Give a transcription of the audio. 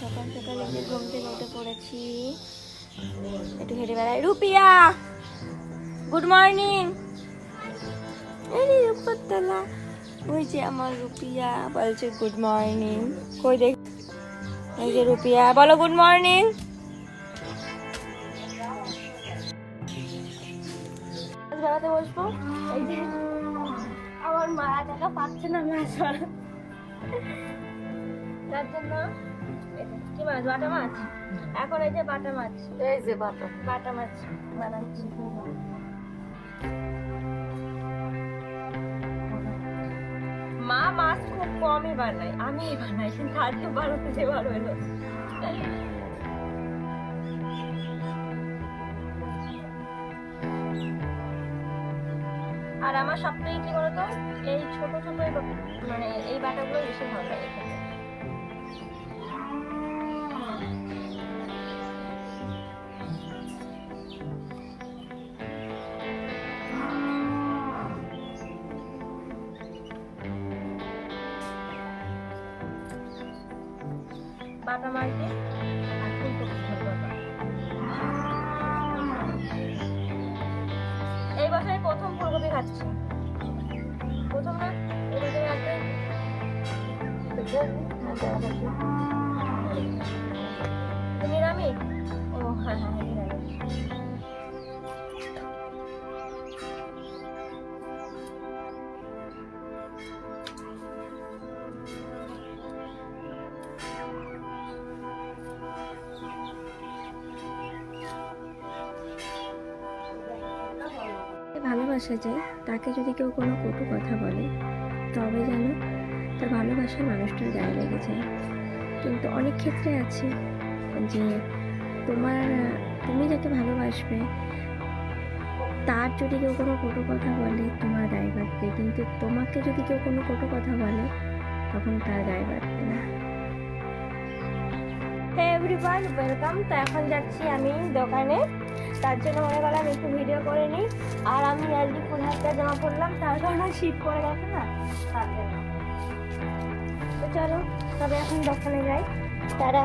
সকাল সকাল যে ঘুম থেকে উঠে পড়েছি। একটু হেঁটে বেড়াই। রুপিয়া! গুড মর্নিং এই রে উপরতলা ওই যে আমার রুপিয়া বলছে গুড মর্নিং কই দেখ এই যে রুপিয়া, বলো গুড মর্নিং বেড়াতে বসবো? এই যে আমার মা টাকা পাচ্ছে না ধরা। তার জন্য কি মাছ? বাটা মাছ? এখন এই যে বাটা মাছ। এই যে বাটা। বাটা মাছ বানাচ্ছি। মা মাছ খুব কমই বানায়। আমি বানাই কিন্তু আজকে বানাতে যে বার হলো আর আমার সবথেকে কি বলতো? এই ছোট ছোট মানে এই বাটাগুলো বেশি ভালো লাগে বাটা মারবে আর ফুলকপি ঝোল এই বছরে প্রথম ফুলকপি খাচ্ছি। প্রথম না, এই বছরে একদম নিরামিষ ও হ্যাঁ হ্যাঁ। ভালোবাসা যায়, তাকে যদি কেউ কোনো কটু কথা বলে, তবে যেন তার ভালোবাসার মানুষটার গায়ে লেগে যায়। কিন্তু অনেক ক্ষেত্রে আছে যে তোমার, তুমি যাকে ভালোবাসবে, তার যদি কেউ কোনো কটু কথা বলে, তোমার গায়ে বাঁধবে। কিন্তু তোমাকে যদি কেউ কোনো কটু কথা বলে, তখন তার গায়ে বাঁধবে না। হে এভরিওয়ান ওয়েলকাম তো এখন যাচ্ছি আমি দোকানে। তার জন্য মনে করলাম একটু ভিডিও করে নিই। আর আমি আজকে ফুল হাতটা জামা পরলাম তার কারণে শীত পড়ে গেছে না। তার জন্য। তো চলো, তবে এখন দোকানে যাই। তারা